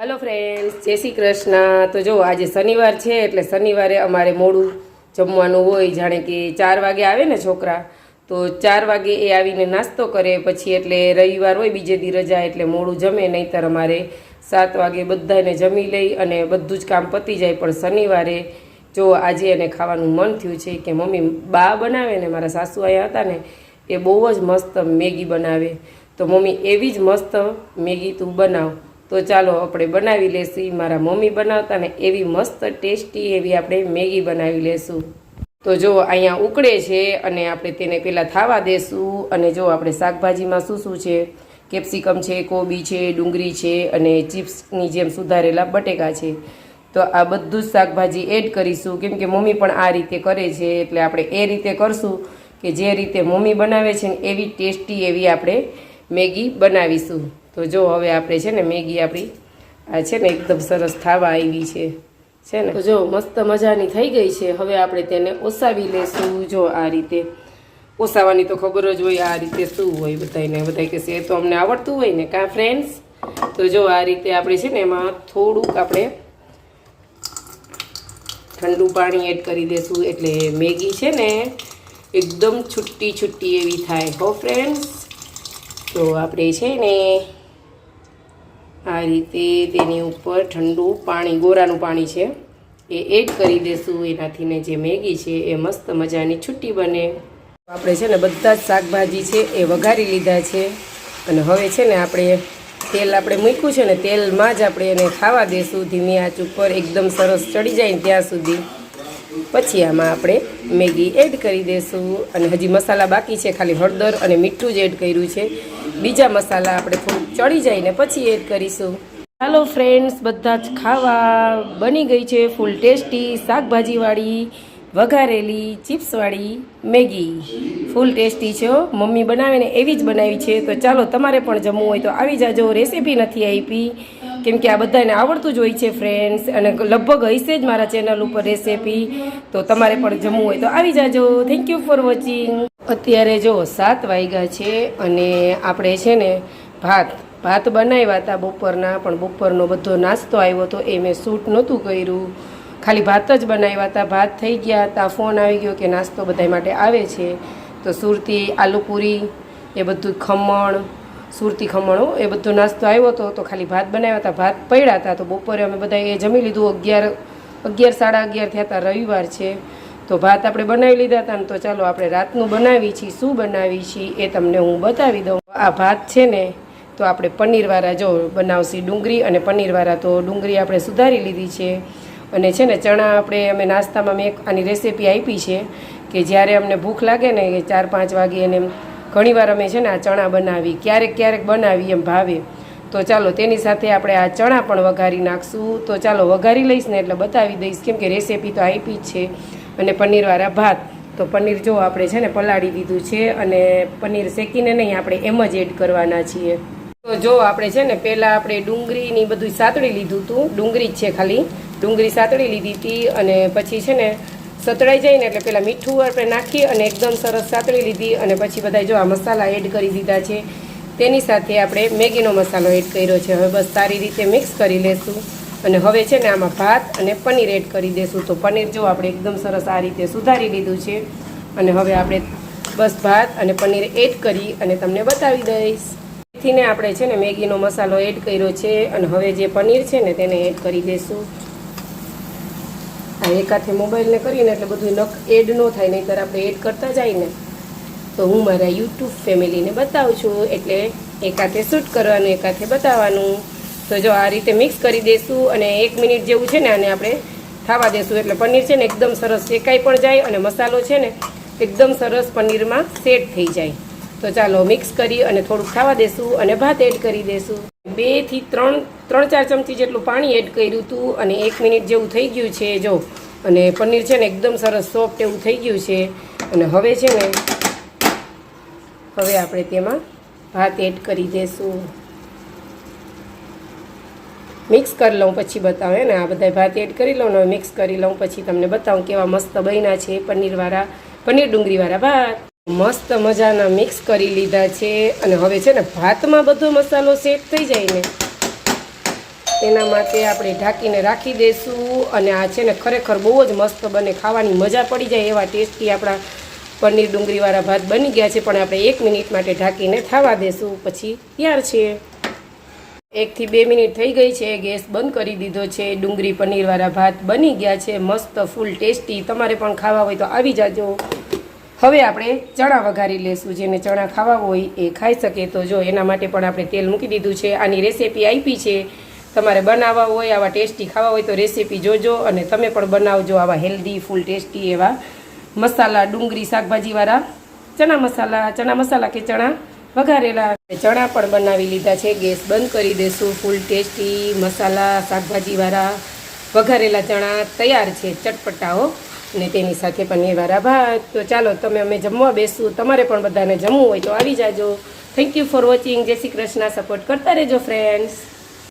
Hello friends જય શ્રી કૃષ્ણ. તો જો, આજે શનિવાર છે, એટલે શનિવારે અમારે મોડું જમવાનું હોય. જાણે કે ચાર વાગે આવે ને છોકરા, તો ચાર વાગે એ આવીને નાસ્તો કરે. પછી એટલે રવિવાર હોય, બીજે દી રજા, એટલે મોડું જમે. નહીંતર અમારે સાત વાગે બધાને જમી લઈ અને બધું જ કામ પતી જાય. પણ શનિવારે જો, આજે એને ખાવાનું મન થયું છે કે મમ્મી બા બનાવે ને, મારા સાસુ અહીંયા હતા ને, એ બહુ જ મસ્ત મેગી બનાવે. તો મમ્મી, એવી જ મસ્ત મેગી તું બનાવ. તો ચાલો આપણે બનાવી લેશું મારા મમ્મી બનાવતા ને એવી મસ્ત ટેસ્ટી એવી આપણે મેગી બનાવી લેશું. તો જો અહીંયા ઉકળે છે અને આપણે તેને પહેલાં થાવા દેશું અને જો આપણે શાકભાજીમાં શું શું છે, કેપ્સિકમ છે, કોબી છે, ડુંગળી છે અને ચિપ્સની જેમ સુધારેલા બટેકા છે. તો આ બધું જ શાકભાજી એડ કરીશું. કેમ કે મમ્મી પણ આ રીતે કરે છે, એટલે આપણે એ રીતે કરશું કે જે રીતે મમ્મી બનાવે છે ને એવી ટેસ્ટી એવી આપણે મેગી બનાવીશું. તો જો હવે આપણે છે ને મેગી આપણી, આ છે ને એકદમ સરસ થાવા આવી છે છે ને? જો મસ્ત મજાની થઈ ગઈ છે, હવે આપણે તેને ઓસાવી લેશું, જો આ રીતે. ઓસાવાની તો ખબર જ હોય આ રીતે શું હોય બધાને બધા કહેશે એ તો અમને આવડતું હોય ને, કાં ફ્રેન્ડ્સ તો જો આ રીતે આપણે છે ને એમાં થોડુંક આપણે ઠંડુ પાણી એડ કરી દેશું, એટલે મેગી છે ને એકદમ છુટ્ટી છુટ્ટી એવી થાય, હો ફ્રેન્ડ્સ તો આપણે છે ને આ રીતે તેની ઉપર ઠંડુ પાણી, ગોરાનું પાણી છે, એ એડ કરી દેશું. એનાથી ને જે મેગી છે, એ મસ્ત મજાની છુટ્ટી બને. આપણે છે ને બધા જ શાકભાજી છે, એ વઘારી લીધા છે. અને હવે છે ને આપણે તેલ આપણે મૂક્યું છે ને, તેલમાં જ આપણે એને ખાવા દેશું. ધીમી આંચ ઉપર એકદમ સરસ ચડી જાય ને ત્યાં સુધી. પછી આમાં આપણે મેગી એડ કરી દેશું. અને હજી મસાલા બાકી છે, ખાલી હળદર અને મીઠું જ એડ કર્યું છે. બીજા મસાલા આપણે થોડુંક ચડી જાય ને પછી એડ કરીશું. હાલો ફ્રેન્ડ્સ બધા જ ખાવા બની ગઈ છે ફૂલ ટેસ્ટી શાકભાજીવાળી, વઘારેલી, ચિપ્સવાળી મેગી. ફૂલ ટેસ્ટી છે મમ્મી બનાવે ને એવી જ બનાવી છે. તો ચાલો તમારે પણ જમવું હોય તો આવી જાજો. રેસીપી નથી આપી. કેમ કે આ બધાને આવડતું જ હોય છે ફ્રેન્ડ્સ અને લગભગ હશે જ મારા ચેનલ ઉપર રેસીપી તો તમારે પણ જમવું હોય તો આવી જાજો. થેન્ક યુ ફોર વોચિંગ અત્યારે જો સાત વાગ્યા છે અને આપણે છે ને ભાત ભાત બનાવ્યા હતા બપોરના, પણ બપોરનો બધો નાસ્તો આવ્યો હતો એ મેં શૂટ નહોતું કર્યું. ખાલી ભાત જ બનાવ્યા હતા. ભાત થઈ ગયા હતા. ફોન આવી ગયો કે નાસ્તો બધા માટે આવે છે. તો સુરતી આલુપૂરી એ બધું ખમણ, સુરતી ખમણો એ બધો નાસ્તો આવ્યો હતો. તો ખાલી ભાત બનાવ્યા હતા. ભાત પડ્યા હતા. તો બપોરે અમે બધા એ જમી લીધું. અગિયાર અગિયાર સાડા અગિયાર થયા હતા. રવિવાર છે. તો ભાત આપણે બનાવી લીધા હતા ને તો ચાલો આપણે રાતનું બનાવી છીએ. શું બનાવી છીએ એ તમને હું બતાવી દઉં. આ ભાત છે ને, તો આપણે પનીરવાળા જો બનાવશી ડુંગળી અને પનીરવાળા તો ડુંગળી આપણે સુધારી લીધી છે. અને છે ને, ચણા આપણે અમે નાસ્તામાં મેં આની રેસીપી આપી છે કે જ્યારે અમને ભૂખ લાગે ને કે ચાર પાંચ વાગે એને ઘણીવાર અમે છે ને આ ચણા બનાવી, ક્યારેક ક્યારેક બનાવી એમ ભાવે. તો ચાલો તેની સાથે આપણે આ ચણા પણ વઘારી નાખશું. તો ચાલો વઘારી લઈશ ને એટલે બતાવી દઈશ કેમ કે રેસીપી તો આપી જ છે. અને પનીરવાળા ભાત. તો પનીર જો આપણે છે ને પલાળી દીધું છે અને પનીર શેકીને નહીં, આપણે એમ જ એડ કરવાના છીએ. તો જો આપણે છે ને પહેલાં આપણે ડુંગળીની બધું સાતળી લીધું હતું ડુંગળી જ છે ખાલી. ડુંગળી સાતળી લીધી હતી અને પછી છે ને સતળાઈ જાય ને એટલે પહેલાં મીઠું આપણે નાખી અને એકદમ સરસ સાતળી લીધી અને પછી બધા જો આ મસાલા એડ કરી દીધા છે. તેની સાથે આપણે મેગીનો મસાલો એડ કર્યો છે. હવે બસ સારી રીતે મિક્સ કરી લેશું. અને હવે છે ને આમાં ભાત અને પનીર એડ કરી દેશું. તો પનીર જો આપણે એકદમ સરસ આ રીતે સુધારી લીધું છે. અને હવે આપણે બસ ભાત અને પનીર એડ કરી અને તમને બતાવી દઈશ. થી આપણે છે ને મેગીનો મસાલો એડ કર્યો છે અને હવે જે પનીર છે ને તેને એડ કરી દઈશું આ એક હાથે મોબાઈલને કરીને એટલે બધું નક એડ ન થાય, નહીંતર આપણે એડ કરતા જાય ને. તો હું મારા યુટ્યુબ ફેમિલીને બતાવું છું. એટલે એકાથે શૂટ કરવાનું એકાથે બતાવવાનું. તો જો આ રીતે મિક્સ કરી દઈશું અને એક મિનિટ જેવું છે ને આને આપણે ખાવા દેશું. એટલે પનીર છે ને એકદમ સરસ શેકાઈ પણ જાય અને મસાલો છે ને એકદમ સરસ પનીરમાં સેટ થઈ જાય. તો ચાલો મિક્સ કરી અને થોડુંક ખાવા દેશું અને ભાત એડ કરી દેશું. બેથી ત્રણ ત્રણ ચાર ચમચી જેટલું પાણી એડ કર્યું હતું અને એક મિનિટ જેવું થઈ ગયું છે જો. અને પનીર છે ને એકદમ સરસ સોફ્ટ એવું થઈ ગયું છે. અને હવે છે ને, હવે આપણે તેમાં ભાત એડ કરી દેશું. મિક્સ કરી લઉં, પછી બતાવે ને? આ બધા ભાત એડ કરી લઉં ને મિક્સ કરી લઉં, પછી તમને બતાવું કેવા મસ્ત બન્યા છે પનીરવાળા, પનીર ડુંગળીવાળા ભાત. મસ્ત મજાના મિક્સ કરી લીધા છે અને હવે છે ને ભાતમાં બધો મસાલો સેટ થઈ જાય ને. એના માટે આપણે ઢાંકીને રાખી દઈશું અને આ છે ને ખરેખર બહુ જ મસ્ત બને, ખાવાની મજા પડી જાય એવા ટેસ્ટી આપણા પનીર ડુંગળીવાળા ભાત બની ગયા છે, પણ આપણે એક મિનિટ માટે ઢાંકીને થવા દેશું, પછી તૈયાર છે. એકથી બે મિનિટ થઈ ગઈ છે, ગેસ બંધ કરી દીધો છે, ડુંગળી પનીરવાળા ભાત બની ગયા છે, મસ્ત ફૂલ ટેસ્ટી તમારે પણ ખાવા હોય તો આવી જાજો. હવે આપણે ચણા વઘારી લેશું, જેને ચણા ખાવા હોય એ ખાઈ શકે. તો જો, એના માટે પણ આપણે તેલ મૂકી દીધું છે. આની રેસીપી આપી છે. તમારે બનાવવા હોય, આવા ટેસ્ટી ખાવા હોય તો રેસીપી જોજો અને તમે પણ બનાવજો આવા હેલ્ધી ફૂલ ટેસ્ટી એવા મસાલા, ડુંગળી, શાકભાજીવાળા. ચણા મસાલા ચણા મસાલા કે ચણા? વઘારેલા ચણા પણ બનાવી લીધા છે. ગેસ બંધ કરી દેશું ફૂલ ટેસ્ટી મસાલા, શાકભાજીવાળા વઘારેલા ચણા તૈયાર છે ચટપટાઓ. અને તેની સાથે પનીરવાળા ભાત. તો ચાલો, તમે અમે જમવા બેસું. તમારે પણ બધાને જમવું હોય તો આવી જાજો. થેન્ક યુ ફોર વોચિંગ જય શ્રી કૃષ્ણ. સપોર્ટ કરતા રહેજો ફ્રેન્ડ્સ